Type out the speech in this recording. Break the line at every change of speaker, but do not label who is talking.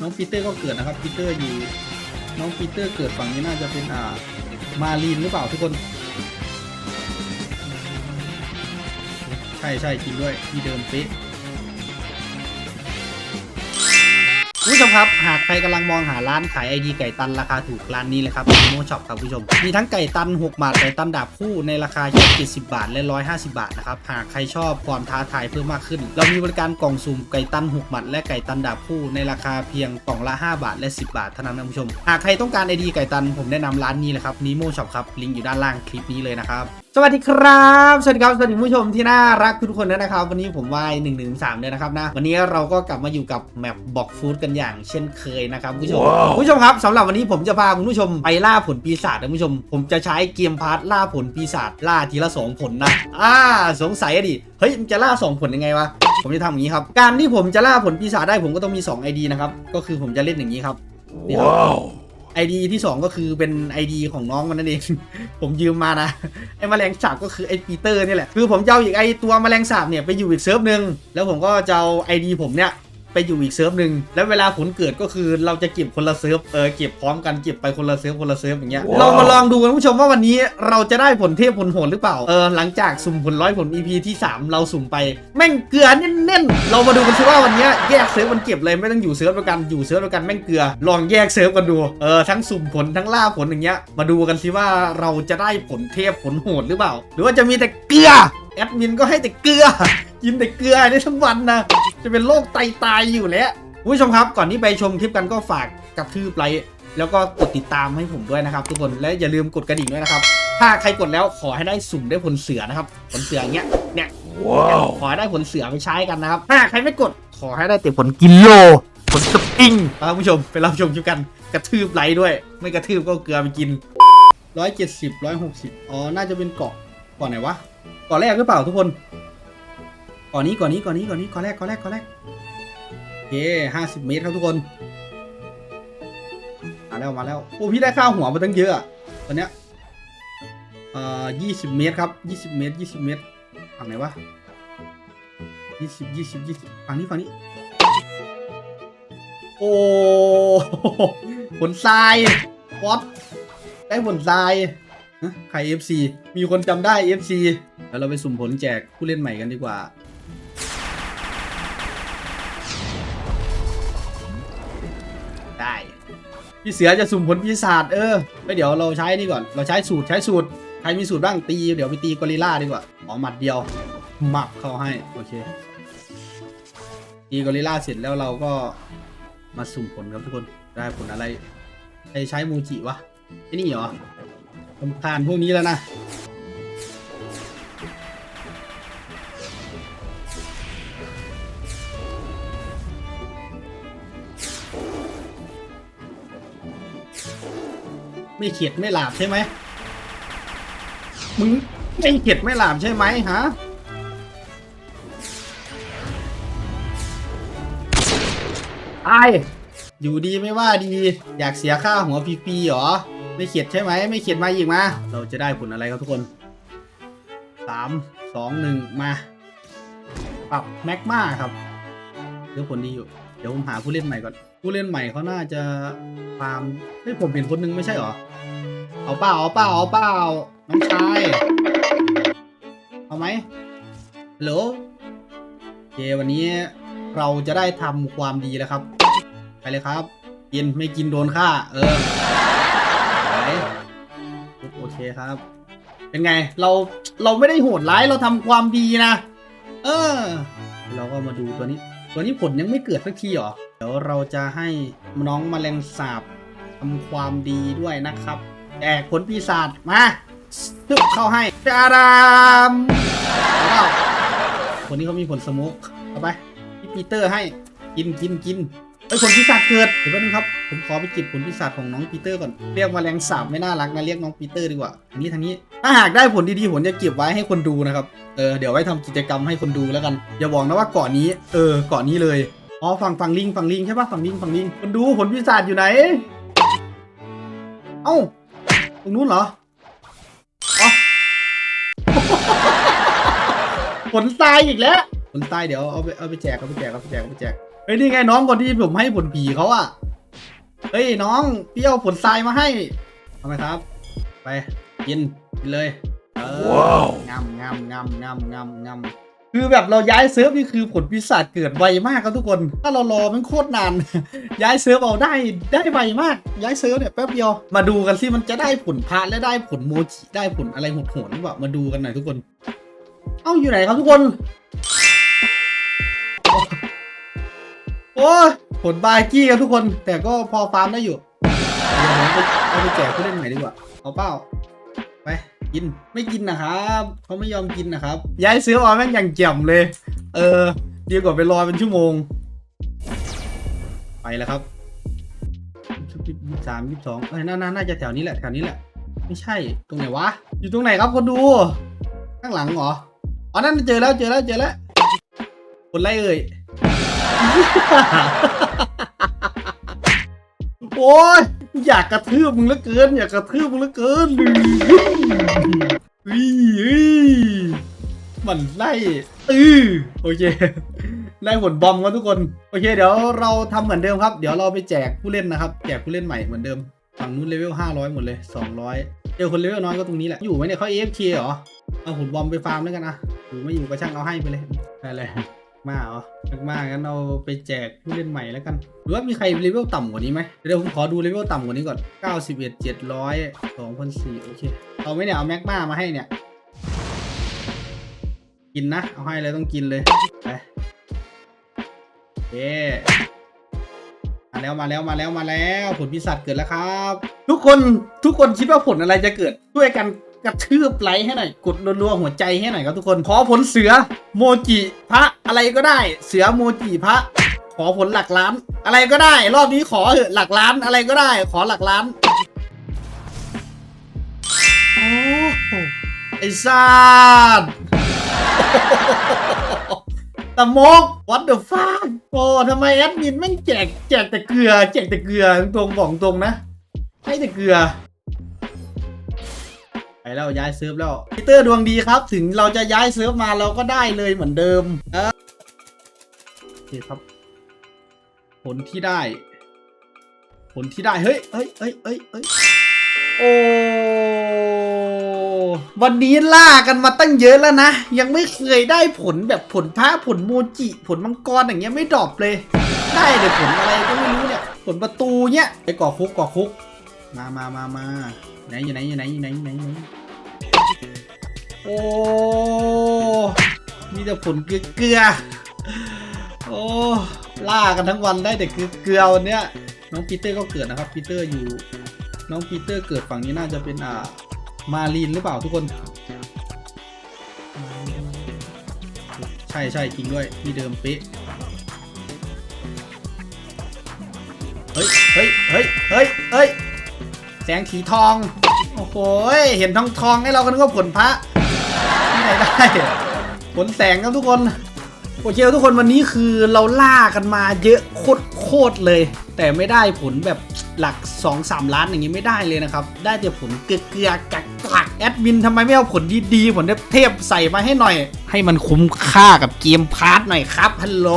น้องปีเตอร์ก็เกิดนะครับปีเตอร์อยู่น้องปีเตอร์เกิดฝั่งนี้น่าจะเป็นอ่ามารีนหรือเปล่าทุกคน ใช่ใช่จริงด้วยที่เดิมเป๊ะ ผู้ชมครับ หากใครกำลังมองหาร้านขายไอดีไก่ตันราคาถูกร้านนี้เลยครับโมช็อปครับผู้ชม มีทั้งไก่ตัน 6 บาท ไก่ตันดาบคู่ในราคาแค่70 บาท และ 150 บาทนะครับ หากใครชอบความท้าทายเพิ่มมากขึ้น เรามีบริการกล่องสุ่มไก่ตัน 6 บาท และไก่ตันดาบคู่ในราคาเพียงกล่องละ 5 บาท และ 10 บาทเท่านั้นนะผู้ชม หากใครต้องการไอดีไก่ตันผมแนะนำร้านนี้เลยครับนิโมช็อปครับลิงก์อยู่ด้านล่างคลิปนี้เลยนะครับสวัสดีครับ สวัสดีครับ สวัสดีคุณผู้ชมที่น่ารักทุกคนด้วยนะครับ วันนี้ผมวาย1 1 3เลยนะครับนะ วันนี้เราก็กลับมาอยู่กับแมปบอกฟู้ดกันอย่างเช่นเคยนะครับคุณผู้ชมคุณผู้ชมครับสำหรับวันนี้ผมจะพาคุณผู้ชมไปล่าผลปีศาจนะคุณผู้ชม ผมจะใช้เกมพาร์ทล่าผลปีศาจล่าทีละสองผลนะ อ่า สงสัยอะดิ เฮ้ยมันจะล่าสองผลยังไงวะ ผมจะทำอย่างนี้ครับ การที่ผมจะล่าผลปีศาจได้ผมก็ต้องมี2 ID นะครับ ก็คือผมจะเล่นอย่างนี้ครับ นี่ครับ ไอดีที่2ก็คือเป็นไอดีของน้องมันนั่นเอง ผมยืมมานะ ไอแมลงสาบก็คือไอปีเตอร์นี่แหละ คือผมจะเอาอีกไอตัวแมลงสาบเนี่ยไปอยู่อีกเซิร์ฟหนึ่งแล้วผมก็จะเอาไอดีผมเนี่ย ไปอยู่อีกเซิร์ฟหนึ่งแล้วเวลาผลเกิดก็คือเราจะเก็บคนละเซิร์ฟเออเก็บพร้อมกันเก็บไปคนละเซิร์ฟคนละเซิร์ฟอย่างเงี้ยเรามาลองดูกันผู้ชมว่าวันนี้เราจะได้ผลเทพผลโหดหรือเปล่าเออหลังจากสุ่มผลร้อยผล EP ที่ 3 เราสุ่มไป แม่งเกลือแน่นๆเรามาดูกันสิว่าวันนี้แยกเซิร์ฟมันเก็บเลยไม่ต้องอยู่เซิร์ฟเดียวกันอยู่เซิร์ฟเดียวกันแม่งเกลือ ลองแยกเซิร์ฟกันดูเออทั้งสุ่มผลทั้งล่าผลอย่างเงี้ยมาดูกันสิว่าเราจะได้ผลเทพผลโหดหรือเปล่า หรือว่าจะมีแต่เกลือแอดมินก็ให้แต่เกลือ กินแต่เกลือได้ทั้งวันนะ จะเป็นโรคไตตายอยู่แล้วคุณผู้ชมครับ ก่อนที่ไปชมคลิปกันก็ฝากกระทืบไลค์แล้วก็กดติดตามให้ผมด้วยนะครับ ทุกคนและอย่าลืมกดกระดิ่งด้วยนะครับ ถ้าใครกดแล้วขอให้ได้สุ่มได้ผลเสือนะครับ ผลเสืออย่างเงี้ยเนี่ยขอให้ได้ผลเสือไปใช้กันนะครับ ถ้าใครไม่กดขอให้ได้แต่ผลกิโลผลสปริงครับผู้ชมไปรับชมคลิปกันกระทืบไลค์ด้วย ไม่กระทืบก็เอาเกลือไปกินร้อยเจ็ดสิบร้อยหกสิบอ๋อน่าจะเป็นเกาะเกาะไหนวะเกาะแรกหรือเปล่าทุกคนเกาะนี้เกาะนี้เกาะนี้เกาะนี้เกาะแรกเกาะแรกเกาะแรกโอเคห้าสิบเมตรครับทุกคนมาแล้วมาแล้วโอ้พี่ได้ข้าวหัวมาตั้งเยอะตอนเนี้ยเอ่อยี่สิบเมตรครับยี่สิบเมตรยี่สิบเมตรฝั่งไหนวะยี่สิบยี่สิบยี่สิบฝั่งนี้ฝั่งนี้ โอ้ผลทรายฟอสได้ผลทรายฮะใคร FC มีคนจำได้ FC แล้วเราไปสุ่มผลแจกผู้เล่นใหม่กันดีกว่า พี่เสือจะสุ่มผลปีศาจเออไม่เดี๋ยวเราใช้นี่ก่อน เราใช้สูตรใช้สูตร ใครมีสูตรบ้างตี เดี๋ยวไปตีกอริลล่าดีกว่าอ๋อหมัดเดียวหมับเข้าให้ โอเค ตีกอริลล่าเสร็จแล้วเราก็มาสุ่มผลครับทุกคน ได้ผลอะไรใครใช้มูจิวะไอ้นี่เหรอผมผ่านพวกนี้แล้วนะ ไม่เข็ดไม่หลาบใช่ไหมมึงไม่เข็ดไม่หลาบใช่ไหมฮะไออยู่ดีไม่ว่าดี อยากเสียค่าหัวฟรีๆหรอ ไม่เข็ดใช่ไหม ไม่เข็ดมาอีกมา เราจะได้ผลอะไรครับทุกคนสามสองหนึ่งมา ปรับแม็กมาครับเดี๋ยวผลดีอยู่ เดี๋ยวผมหาผู้เล่นใหม่ก่อน ผู้เล่นใหม่เขาน่าจะฟาร์มเฮ้ยผมเห็นคนนึงไม่ใช่หรอ เอาเปล่าเอาเปล่าเอาเปล่าน้องชาย เอาไหมฮัลโหลโอเควันนี้เราจะได้ทำความดีแล้วครับ ไปเลยครับ กินไม่กินโดนฆ่า เออไหนโอเคครับ เป็นไง เราเราไม่ได้โหดร้ายเราทำความดีนะ เออ เราก็มาดูตัวนี้ ตัวนี้ผลยังไม่เกิดสักทีหรอ เดี๋ยวเราจะให้น้องมแมลงสาบทำความดีด้วยนะครับ แอกผลปีศาจมาตึบเข้าให้จารามเอาเปล่าคนนี้เขามีผลสมุกเอาไปพี่ปีเตอร์ให้กินกินกิน ไอ้ผลปีศาจเกิดเดี๋ยวแป๊บนึงครับ ผมขอไปจิบผลปีศาจของน้องปีเตอร์ก่อน เรียกมาแมลงสาบไม่น่ารักนะเรียกน้องปีเตอร์ดีกว่าทางนี้ทางนี้ ถ้าหากได้ผลดีๆผมจะเก็บไว้ให้คนดูนะครับ เออเดี๋ยวไว้ทำกิจกรรมให้คนดูแล้วกัน อย่าบอกนะว่าเกาะนี้ เออเกาะนี้เลย อ๋อฝั่งฝั่งลิงฝั่งลิงใช่ปะฝั่งลิงฝั่งลิง คนดูผลปีศาจอยู่ไหน เอ้า ตรงนู้นเหรออ๋อผลทรายอีกแล้วผลทรายเดี๋ยวเอาไปเอาไปแจกเอาไปแจกเอาไปแจกเอาไปแจก ไปฮ้ยนี่ไงน้องคนที่ผมให้ผลผีเขาอะเฮ้ยน้องพี่เอาผลทรายมาให้เอาไหมครับ ไปกินกินเลยเออ
ว้าว
งามงามงามงามงามงามคือแบบเราย้ายเซิร์ฟนี่คือผลปีศาจเกิดไวมากครับทุกคน ถ้าเรารอมันโคตรนาน ย้ายเซิร์ฟเอาได้ได้ไวมาก ย้ายเซิร์ฟเนี่ยแป๊บเดียวมาดูกันสิมันจะได้ผลพระและได้ผลโมจิได้ผลอะไรโหดๆหรือเปล่ามาดูกันหน่อยทุกคน เอ้าอยู่ไหนครับทุกคน โอ้ผลบายกี้ครับทุกคน แต่ก็พอฟาร์มได้อยู่เอาไปแจกผู้เล่นใหม่ดีกว่า เอาเป้าไปกินไม่กินนะครับเขาไม่ยอมกินนะครับ ย้ายซื้อมาแม่งอย่างแจ่มเลย เออดีกว่าไปรอเป็นชั่วโมง ไปแล้วครับยี่สามยี่สองเอ้ยน่าน่าน่าจะแถวนี้แหละแถวนี้แหละ ไม่ใช่ตรงไหนวะ อยู่ตรงไหนครับคนดู ข้างหลังเหรอ อ๋อ นั่นเจอแล้วเจอแล้วเจอแล้วคนไรเอ่ย โอ้ยอยากกระทืบมึงเหลือเกิน อยากกระทืบมึงเหลือเกินเฮ้ยเฮ้ยมันไล่อือโอเคไล่ผลบอมครับทุกคน โอเค เดี๋ยวเราทำเหมือนเดิมครับ เดี๋ยวเราไปแจกผู้เล่นนะครับ แจกผู้เล่นใหม่เหมือนเดิม ฝั่งนู้นเลเวล500 หมดเลย 200 เจอคนเลเวลน้อยก็ตรงนี้แหละ อยู่ไหมเนี่ยเขา AFK เหรอ เอาหุ่นบอมไปฟาร์มแล้วกันนะอยู่ไม่อยู่ก็ช่างเอาให้ไปเลยได้เลย มาเหรอมากๆงั้นเราไปแจกผู้เล่นใหม่แล้วกัน หรือว่ามีใครเลเวลต่ำกว่านี้ไหมเดี๋ยวผมขอดูเลเวลต่ำกว่านี้ก่อน 91 700 2,400โอเค เอาไหมเนี่ย เอาแม็กมามาให้เนี่ย กินนะ เอาให้เลยต้องกินเลย ไปโอเคมาแล้วมาแล้วมาแล้วมาแล้ว ผลพิศาจเกิดแล้วครับ ทุกคนทุกคนคิดว่าผลอะไรจะเกิดช่วยกันกระทืบไลค์ให้หน่อย กดรัวๆหัวใจให้หน่อยครับทุกคน ขอผลเสือ โมจิพระ อะไรก็ได้ เสือโมจิพระ ขอผลหลักล้าน อะไรก็ได้ รอบนี้ขอเถอะหลักล้านอะไรก็ได้ ขอหลักล้านโอ้ไอ้ซาดตะมก what the fuck โอ้ทำไมแอดมินแม่งแจกแจกแต่เกลือ แจกแต่เกลือตรงบอกตรงนะให้แต่เกลือ แล้วย้ายเซิร์ฟแล้วพีเตอร์ดวงดีครับ ถึงเราจะย้ายเซิร์ฟมาเราก็ได้เลยเหมือนเดิมเออโอเคครับ ผลที่ได้ ผลที่ได้เฮ้ยเฮ้ยเฮ้ยเฮ้ยเฮ้ยโอ้วันนี้ล่ากันมาตั้งเยอะแล้วนะ ยังไม่เคยได้ผลแบบผลพระผลโมจิ ผลมังกรอย่างเงี้ยไม่ดรอปเลย ได้แต่ผลอะไรก็ไม่รู้เนี่ย ผลประตูเนี้ยไปก่อคุกก่อคุก มามามามาไหนอยู่ไหนอยู่ไหนอยู่ไหนอยู่ไหนอยู่ไหน โอ้มีแต่ผลเกลือโอ้ล่ากันทั้งวันได้แต่เกลือวันเนี้ยน้องปีเตอร์ก็เกิดนะครับปีเตอร์อยู่ น้องปีเตอร์เกิดฝั่งนี้น่าจะเป็นอ่ามารีนหรือเปล่าทุกคน ใช่ใช่จริงด้วยที่เดิมเป๊ะเฮ้ยเฮ้ยเฮ้ยเฮ้ยเฮ้ยแสงสีทอง โอ้โหเห็นทองทองให้เราก็นึกว่าผลพระ ได้ผลแสงครับทุกคนโอเคทุกคนวันนี้คือเราล่ากันมาเยอะโคตรเลย แต่ไม่ได้ผลแบบหลัก 2-3 ล้านอย่างนี้ไม่ได้เลยนะครับ ได้แต่ผลเกลือกักกักแอดมินทำไมไม่เอาผลดีๆผลเทพใส่มาให้หน่อย ให้มันคุ้มค่ากับเกมพาร์ทหน่อยครับฮัลโหล